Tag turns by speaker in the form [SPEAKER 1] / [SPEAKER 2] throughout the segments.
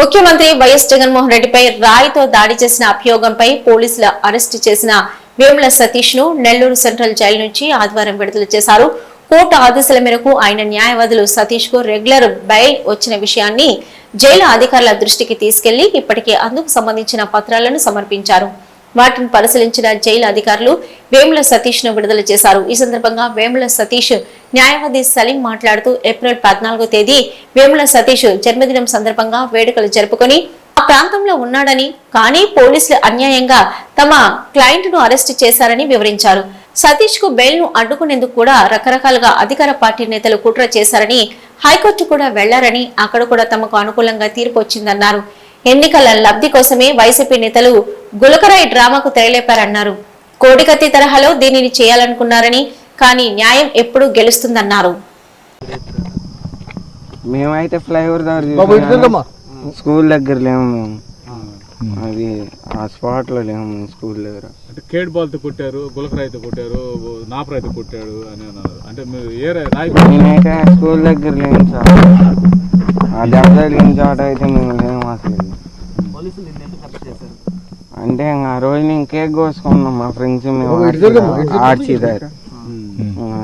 [SPEAKER 1] ముఖ్యమంత్రి వైఎస్ జగన్మోహన్ రెడ్డిపై రాయితో దాడి చేసిన అభియోగంపై పోలీసులు అరెస్టు చేసిన వేముల సతీష్ను నెల్లూరు సెంట్రల్ జైలు నుంచి ఆదివారం విడుదల చేశారు. కోర్టు ఆదేశాల మేరకు ఆయన న్యాయవాదులు సతీష్కు రెగ్యులర్ బెయిల్ వచ్చిన విషయాన్ని జైలు అధికారుల దృష్టికి తీసుకెళ్ళి ఇప్పటికే అందుకు సంబంధించిన పత్రాలను సమర్పించారు. వాటిని పరిశీలించిన జైలు అధికారులు వేముల సతీష్ను విడుదల చేశారు. ఈ సందర్భంగా వేముల సతీష్ న్యాయవాది సలీం మాట్లాడుతూ ఏప్రిల్ పద్నాలుగో తేదీ వేముల సతీష్ జన్మదినం సందర్భంగా వేడుకలు జరుపుకొని ఆ ప్రాంతంలో ఉన్నాడని కానీ పోలీసులు అన్యాయంగా తమ క్లయింట్ను అరెస్ట్ చేశారని వివరించారు. సతీష్కు బెయిల్ను అడ్డుకునేందుకు కూడా రకరకాలుగా అధికార పార్టీ నేతలు కుట్ర చేశారని హైకోర్టు కూడా వెళ్ళారని అక్కడ కూడా తమకు అనుకూలంగా తీర్పు వచ్చిందన్నారు. ఎన్నికల లబ్ధి కోసమే వైసీపీ నేతలు గులకరాయి డ్రామాకు తెరలేపారన్నారు. కోడికత్తి తరహాలో దీనిని చేయాలనుకున్నారని కానీ న్యాయం ఎప్పుడూ గెలుస్తుందన్నారు.
[SPEAKER 2] మేమైతే ఫ్లైఓవర్ దగ్గర. స్కూల్ దగ్గర లేము మేము. అది ఆ స్పాట్లో లేము మేము స్కూల్ దగ్గర.
[SPEAKER 3] అంటే కేడ్ బాల్తో కొట్టారు గులకరాయితో కొట్టారు నాపరాయితో కొట్టాడు అని అన్నారు. అంటే మీరు ఏ రాయి-
[SPEAKER 2] నేనైతే స్కూల్ దగ్గర లేము సార్. ఆ దెబ్బ తగిలిన చోట అయితే మేము లేము అసలు. అంటే ఇంక ఆ రోజు నేను కేక్ కోసుకున్నాం మా ఫ్రెండ్స్ మేము. ఆర్చి దగ్గర.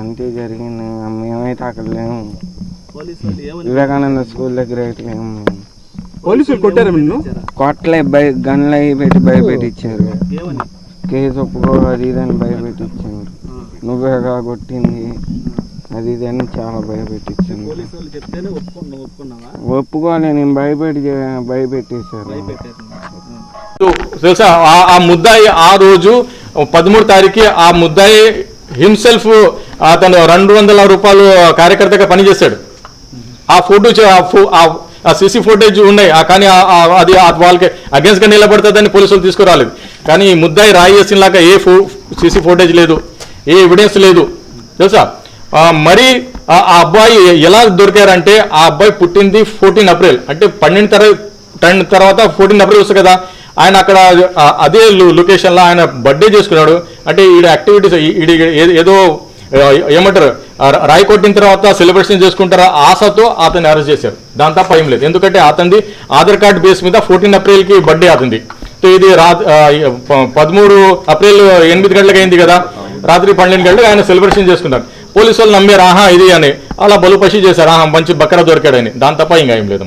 [SPEAKER 2] అంతే జరిగింది. మేమైతే అక్కడ లేము. వివేకానంద స్కూల్ దగ్గర అయితే లేము.
[SPEAKER 3] పోలీసులు కొట్టారు నిన్ను?
[SPEAKER 2] కొట్లే భయ గన్లు అవి పెట్టి భయపెట్టించారు. కేసు ఒప్పుకో అది ఇది అని భయపెట్టించారు. నువ్వేగా కొట్టింది. అది ఇది అని చాలా భయపెట్టించారు. ఒప్పుకోలే నేను భయపెట్టి భయపెట్టేశారు.
[SPEAKER 4] తెలుసా ఆ- ఆ ముద్దాయి ఆ రోజు పదమూడు తారీఖు ఆ ముద్దాయి హిమ్సెల్ఫ్ అతను రెండు వందల రూపాయలు కార్యకర్తగా పనిచేశాడు. ఆ ఫోటో చే- ఆ ఫో- ఆ- సీసీ ఫుటేజ్ ఉన్నాయి. ఆ కానీ అది ఆ వాళ్ళకి అగేన్స్ట్గా నిలబడుతుందని పోలీసులు తీసుకురాలేదు. కానీ ఈ ముద్దాయి రాయి లాగా ఏ ఫో సీసీ ఫుటేజ్ లేదు ఏ ఎవిడెన్స్ లేదు. తెలుసా మరి ఆ ఆ అబ్బాయి ఎలా దొరికారంటే ఆ అబ్బాయి పుట్టింది ఫోర్టీన్ ఏప్రిల్ అంటే పన్నెండు తర టెన్ తర్వాత ఫోర్టీన్ ఏప్రిల్ వస్తుంది కదా. ఆయన అక్కడ అదే లొకేషన్లో ఆయన బర్త్డే చేసుకున్నాడు. అంటే ఈ యాక్టివిటీస్ ఈడి ఏదో ఏమంటారు రాయి కొట్టిన తర్వాత సెలబ్రేషన్ చేసుకుంటారా ఆశతో అతన్ని అరెస్ట్ చేశారు. దాని తప్ప ఏం లేదు. ఎందుకంటే అతనిది ఆధార్ కార్డ్ బేస్ మీద ఫోర్టీన్ ఏప్రిల్కి బర్త్డే అతనిది. సో ఇది రా ప- పదమూడు ఏప్రిల్ ఎనిమిది గంటలకు అయింది కదా. రాత్రి పన్నెండు గంటలకు ఆయన సెలబ్రేషన్ చేసుకున్నారు. పోలీసు వాళ్ళు నమ్మారు ఆహా ఇది అని. అలా బలుపశి చేశారు. ఆహా మంచి బక్కర దొరికాడని. దాని తప్ప ఇంకా ఏం లేదమ్మా.